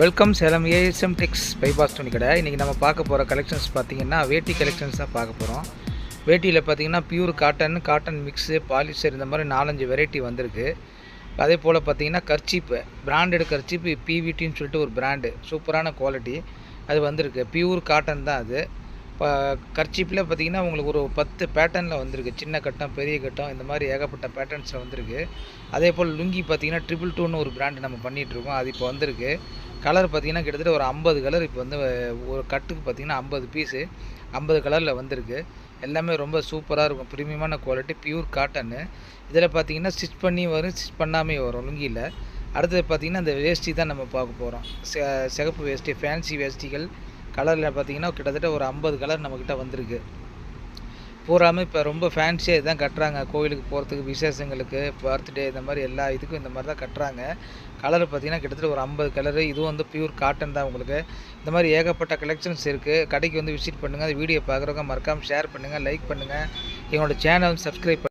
Welcome Salem A S M tex bypass துணி கடை. இன்றைக்கி நம்ம பார்க்க போகிற கலெக்ஷன்ஸ் பார்த்தீங்கன்னா வேட்டி கலெக்ஷன்ஸ் தான் பார்க்க போகிறோம் வேட்டியில் பார்த்தீங்கன்னா pure cotton cotton mix polyester இந்த மாதிரி நாலஞ்சு வெரைட்டி வந்திருக்கு. அதே போல் பார்த்தீங்கன்னா கர்ச்சீப்பு பிராண்டட் கர்ச்சீப்பு பிவிடின்னு சொல்லிட்டு ஒரு பிராண்டு சூப்பரான குவாலிட்டி அது வந்திருக்கு. பியூர் காட்டன் தான் அது. இப்போ கர்ச்சீப்பில் பார்த்தீங்கன்னா உங்களுக்கு ஒரு பத்து பேட்டர்னில் வந்திருக்கு. சின்ன கட்டம் பெரிய கட்டம் இந்த மாதிரி ஏகப்பட்ட பேட்டர்ன்ஸில் வந்திருக்கு. அதே போல் லுங்கி பார்த்தீங்கன்னா ட்ரிபிள் டூன்னு ஒரு பிராண்டு நம்ம பண்ணிகிட்ருக்கோம் அது இப்போ வந்திருக்கு. கலர் பார்த்திங்கன்னா கிட்டத்தட்ட ஒரு ஐம்பது கலர் இப்போ வந்து ஒரு கட்டுக்கு பார்த்தீங்கன்னா ஐம்பது பீஸு ஐம்பது கலரில் வந்திருக்கு. எல்லாமே ரொம்ப சூப்பராக இருக்கும். ப்ரீமியமான குவாலிட்டி பியூர் காட்டனு இதில் பார்த்தீங்கன்னா ஸ்டிச் பண்ணி வரும் ஸ்டிச் பண்ணாமே வரும் லுங்கியில். அடுத்தது பார்த்தீங்கன்னா அந்த வேஷ்டி தான் நம்ம பார்க்க போகிறோம் சிகப்பு வேஷ்டி ஃபேன்சி வேஷ்டிகள். கலரில் பார்த்தீங்கன்னா கிட்டத்தட்ட ஒரு ஐம்பது கலர் நம்மக்கிட்ட வந்திருக்கு. பூராமே இப்போ ரொம்ப ஃபேன்சியாக இதுதான் கட்டுறாங்க. கோயிலுக்கு போகிறதுக்கு விசேஷங்களுக்கு பர்த்டே இந்த மாதிரி எல்லா இதுக்கும் இந்த மாதிரி தான் கட்டுறாங்க. கலர் பார்த்தீங்கன்னா கிட்டத்தட்ட ஒரு ஐம்பது கலரு இதுவும் வந்து பியூர் காட்டன் தான் உங்களுக்கு. இந்த மாதிரி ஏகப்பட்ட கலெக்ஷன்ஸ் இருக்குது கடைக்கு வந்து விசிட் பண்ணுங்கள் அந்த வீடியோ பார்க்குறவங்க மறக்காமல் ஷேர் பண்ணுங்கள் லைக் பண்ணுங்கள் எங்களோட சேனல் சப்ஸ்கிரைப்